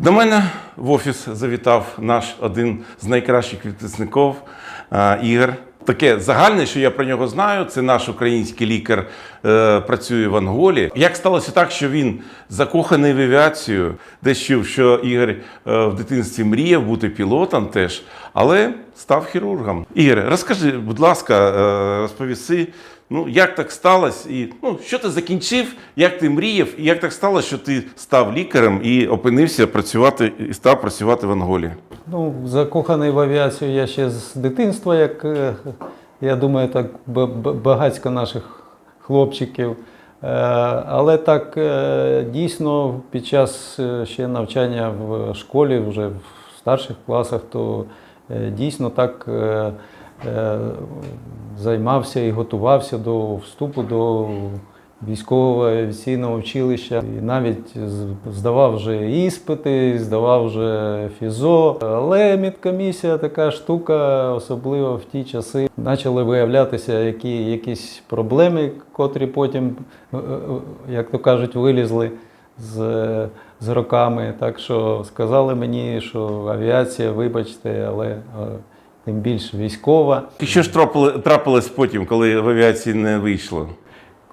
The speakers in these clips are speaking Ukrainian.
До мене в офіс завітав наш один з найкращих відпускників е, Ігор. Таке загальне, що я про нього знаю, це наш український лікар е, працює в Анголі. Як сталося так, що він закоханий в авіацію, десь чув, що Ігор е, в дитинстві мріяв бути пілотом теж, але став хірургом. Ігор, розкажи, будь ласка, е, розповіси, ну як так сталося, і ну що ти закінчив, як ти мріяв, і як так сталося, що ти став лікарем і опинився працювати і став працювати в Анголі? Ну, закоханий в авіацію я ще з дитинства, як е, я думаю, так ба- ба- багатько наших хлопчиків. Е, Але так е, дійсно під час ще навчання в школі, вже в старших класах, то дійсно так займався і готувався до вступу до військового авіаційного училища. І навіть здавав вже іспити, здавав вже фізо. Але медкомісія така штука, особливо в ті часи, почали виявлятися які, якісь проблеми, котрі потім, е, е, як то кажуть, вилізли з, з роками. Так що сказали мені, що авіація, вибачте, але е, тим більше військова. І що ж трапилось потім, коли в авіації не вийшло?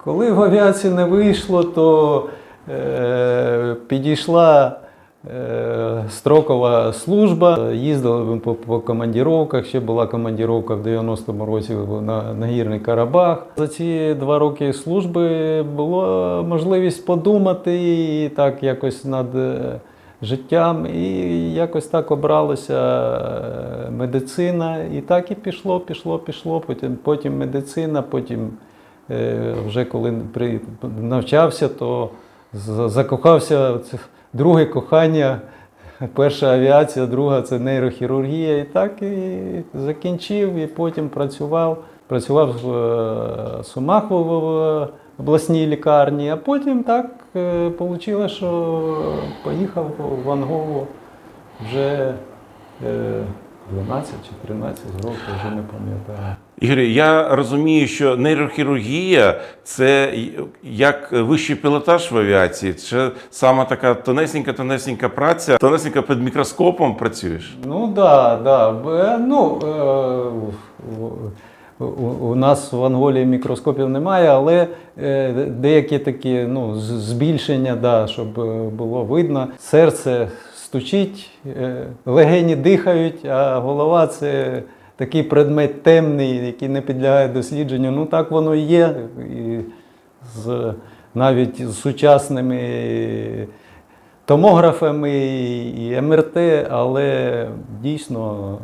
Коли в авіації не вийшло, то е, підійшла е, строкова служба. Їздили по, по командіровках. Ще була командіровка в 90-му році на, на Гірний Карабах. За ці два роки служби було можливість подумати і так якось над. Життям і якось так обралася е, медицина, і так і пішло, пішло, пішло. Потім, потім медицина, потім Е, вже коли при, навчався, то закохався друге кохання. Перша авіація, друга це нейрохірургія. І так і закінчив, і потім працював. Працював в е, Сумах в- в обласній лікарні, а потім так вийшло, що поїхав в Ангову вже е, 12 чи 13 років, вже не пам'ятаю. Ігор, я розумію, що нейрохірургія це як вищий пілотаж в авіації. Це саме така тонесенька-тонесенька праця. Тонесенька під мікроскопом працюєш. Ну да, да. Ну, е, у, нас в Анголії мікроскопів немає, але е, деякі такі ну, збільшення, да, щоб е, було видно. Серце стучить, е, легені дихають, а голова це такий предмет темний, який не підлягає дослідженню. Ну так воно і є. І з, навіть з сучасними томографами і МРТ, але дійсно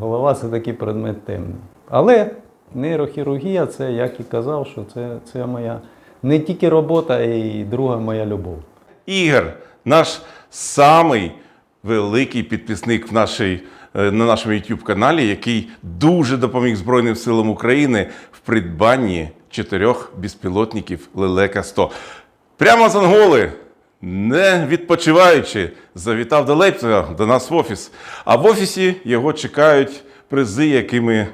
голова це такий предмет темний. Але нейрохірургія це, як і казав, що це, це моя не тільки робота, а й друга моя любов. Ігор, наш самий великий підписник в нашій, е, на нашому YouTube каналі, який дуже допоміг Збройним силам України в придбанні чотирьох безпілотників Лелека 100. Прямо з Анголи, не відпочиваючи, завітав до Лейпцига, до нас в офіс. А в офісі його чекають призи, які ми е,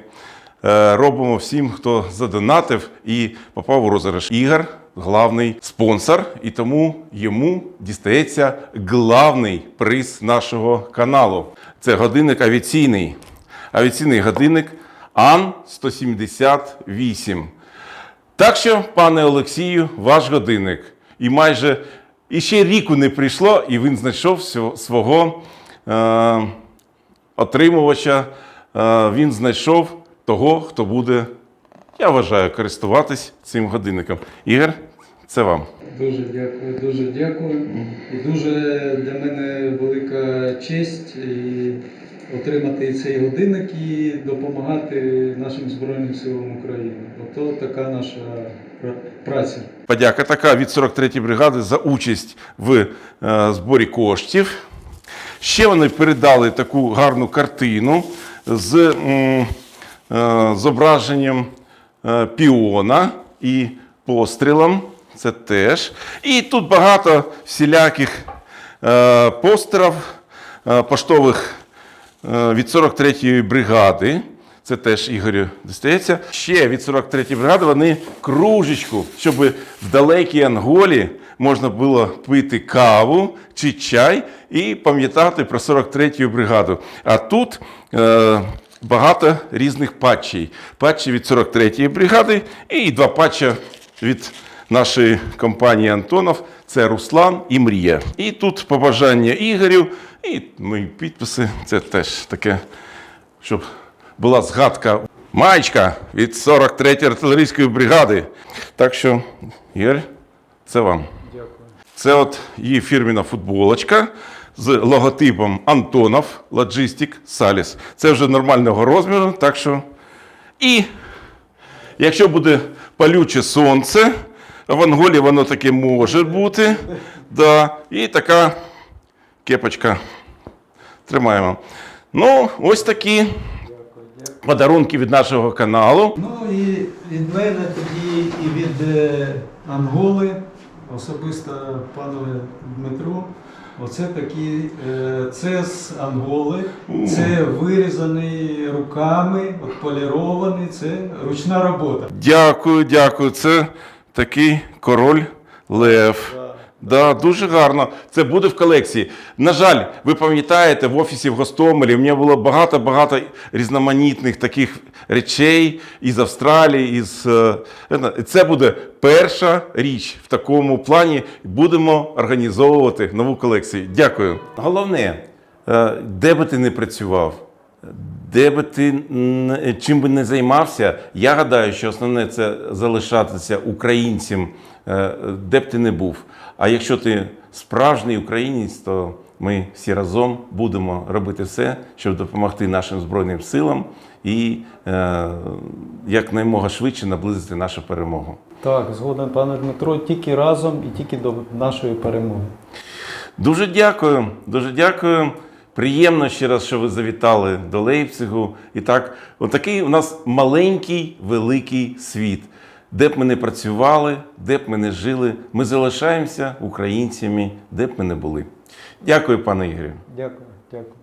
робимо всім, хто задонатив і попав у розіграш. Ігор главний спонсор, і тому йому дістається главний приз нашого каналу. Це годинник авіаційний. Авіаційний годинник АН 178. Так що, пане Олексію, ваш годинник. І майже і ще ріку не прийшло, і він знайшов свого е, отримувача. Е, він знайшов того, хто буде, я вважаю, користуватись цим годинником. Ігор, це вам. Дуже дякую, дуже дякую. І дуже для мене велика честь і отримати цей годинник і допомагати нашим Збройним силам України. Ото така наша праця. Подяка така від 43-ї бригади за участь в е, зборі коштів. Ще вони передали таку гарну картину з зображенням е, піона і пострілом. Це теж. І тут багато всіляких е, постерів е, поштових е, від 43-ї бригади. Це теж Ігорю дістається. Ще від 43-ї бригади вони кружечку, щоб в далекій Анголі можна було пити каву чи чай і пам'ятати про 43-ю бригаду. А тут е, багато різних патчей. Патчі від 43-ї бригади і два патча від нашої компанії Антонов. Це Руслан і Мрія. І тут побажання Ігорю, і мої підписи. Це теж таке, щоб була згадка. Маєчка від 43-ї артилерійської бригади. Так що, Ігор, це вам. Дякую. Це от її фірміна футболочка з логотипом Антонов Logistic Salis. Це вже нормального розміру, так що. І якщо буде палюче сонце, в Анголі воно таке може бути. Да, і така кепочка. Тримаємо. Ну, ось такі подарунки від нашого каналу. Ну і від мене тоді і від е, Анголи, особисто панове Дмитру. Оце такі, е, це з Анголи, це вирізаний руками, полірований, це ручна робота. Дякую, дякую. Це такий король Лев. Да, дуже гарно. Це буде в колекції. На жаль, ви пам'ятаєте, в офісі в Гостомелі в мене було багато-багато різноманітних таких речей із Австралії, із е, це буде перша річ в такому плані. Будемо організовувати нову колекцію. Дякую. Головне, е, де би ти не працював, де би ти чим би не займався, я гадаю, що основне це залишатися українцем, е, де б ти не був. А якщо ти справжній українець, то ми всі разом будемо робити все, щоб допомогти нашим Збройним силам і е, якнаймога швидше наблизити нашу перемогу. Так, згоден, пане Дмитро, тільки разом і тільки до нашої перемоги. Дуже дякую, дуже дякую. Приємно ще раз, що ви завітали до Лейпцигу. І так, отакий у нас маленький великий світ. Де б ми не працювали, де б ми не жили, ми залишаємося українцями, де б ми не були. Дякую, пане Ігорю. Дякую, дякую.